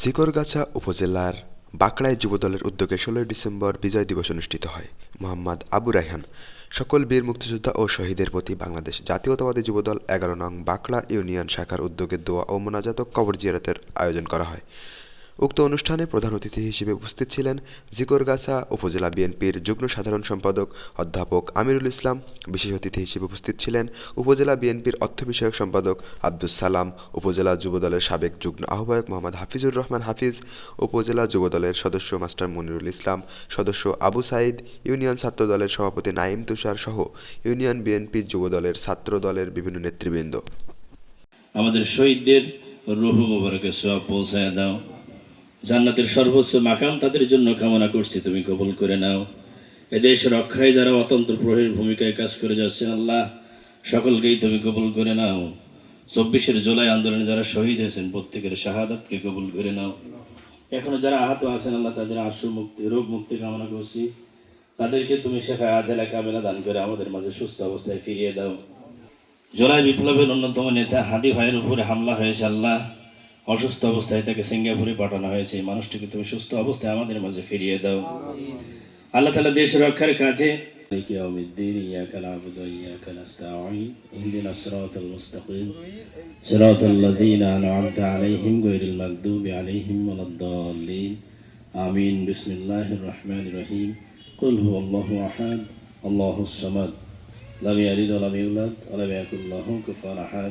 জিকরগাছা উপজেলার বাঁকড়ায় যুবদলের উদ্যোগে ষোলোই ডিসেম্বর বিজয় দিবস অনুষ্ঠিত হয়। মোহাম্মদ আবু রায়হান, সকল বীর মুক্তিযোদ্ধা ও শহীদের প্রতি বাংলাদেশ জাতীয়তাবাদী যুবদল এগারো নং বাঁকড়া ইউনিয়ন শাখার উদ্যোগে দোয়া ও মোনাজাত কবর জিয়ারতের আয়োজন করা হয়। উক্ত অনুষ্ঠানে প্রধান অতিথি হিসেবে উপস্থিত ছিলেন জিকরগাছা উপজেলা বিএনপির যুগ্ম সাধারণ সম্পাদক অধ্যাপক আমিরুল ইসলাম। বিশেষ অতিথি হিসেবে উপস্থিত ছিলেন উপজেলা বিএনপির অর্থ বিষয়ক সম্পাদক আব্দুস সালাম, উপজেলা যুবদলের সাবেক যুগ্ম আহ্বায়ক মোহাম্মদ হাফিজুর রহমান হাফিজ, উপজেলা যুবদলের সদস্য মাস্টার মনিরুল ইসলাম, সদস্য আবু সাইদ ইউনিয়ন ছাত্র দলের সভাপতি নাইম তুষার সহ ইউনিয়ন বিএনপি যুবদলের ছাত্র দলের বিভিন্ন নেতৃবৃন্দ। আমাদের শহীদদের রুহু মোবারকে সব পৌঁছায় দাও। জান্নাতের সর্বোচ্চ মাকাম তাদের জন্য কামনা করছি, তুমি কবল করে নাও। এদেশ রক্ষায় যারা অতন্ত্র প্রহরীর ভূমিকায় কাজ করে যাচ্ছেন আল্লাহ, সকলকেই তুমি কবল করে নাও। চব্বিশের জুলাই আন্দোলনে যারা শহীদ হয়েছেন, প্রত্যেকের শাহাদাতকে কবুল করে নাও। এখনও যারা আহত আছেন, আল্লাহ, তাদের আশু মুক্তি, রোগ মুক্তি কামনা করছি। তাদেরকে তুমি শেখায় আজেলা কামেলা দান করে আমাদের মাঝে সুস্থ অবস্থায় ফিরিয়ে দাও। জুলাই বিপ্লবের অন্যতম নেতা হাদি ভাইয়ের উপরে হামলা হয়েছে, আল্লাহ। অসুস্থ অবস্থায় তাকে সিঙ্গাপুরে পাঠানো হয়েছে এই মানুষটিকে তুমি সুস্থ অবস্থায় আমাদের মাঝে ফিরিয়ে দাও আল্লাহ তালা দেশ রক্ষার কাজে مالك يوم الدين إياك نعبد وإياك نستعين اهدنا الصراط المستقيم صراط الذين أنعمت عليهم غير المغضوب عليهم ولا الضالين آمين بسم الله الرحمن الرحيم قل هو الله أحد الله الصمد لم يلد ولم يولد ولم يكن له كفوا أحد